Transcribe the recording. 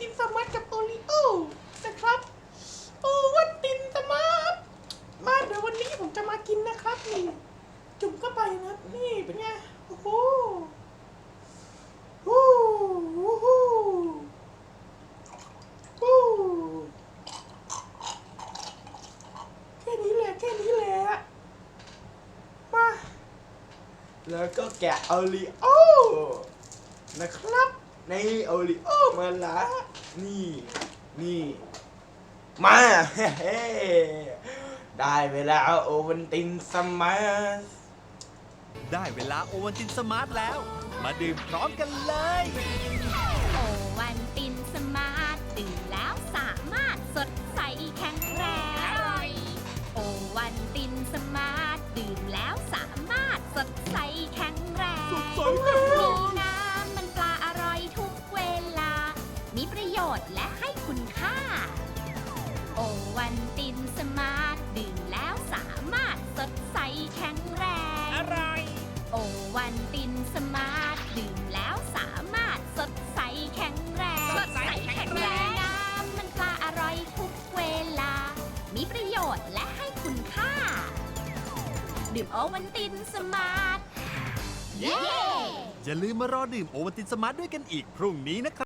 ตินสมาร์ทกับโอริโอนะครับโอ้วันตินสมาร์ทมาเดี๋ยววันนี้ผมจะมากินนะครับนี่จุ่มเข้าไปนะนี่เป็นไงโอ้โหโอ้โหโอ้โหแค่นี้แหละแค่นี้แหละมาแล้วก็แกะโอริโอนะครับ ในโอรีโอมาละนี่ นี่ มาเฮ้ได้เวลาโอวันตินสมาร์ทได้เวลาโอวันตินสมาร์ทแล้ว มาดื่มพร้อมกันเลย โอวันตินสมาร์ทดื่มแล้วสามารถสดใสแข็งแรง โอวันตินสมาร์ทดื่มแล้วสามารถ ชน์และให้คุณค่า โอวันตินสมาร์ทดื่มแล้วสามารถสดใสแข็งแรง อร่อย โอวันตินสมาร์ทดื่มแล้วสามารถสดใสแข็งแรงสดใสแข็งแรง น้ำมันปลาอร่อยทุกเวลา มีประโยชน์และให้คุณค่า ดื่มโอวันตินสมาร์ท เย้ อย่าลืมมารอดื่มโอวันตินสมาร์ทด้วยกันอีกพรุ่งนี้นะครับ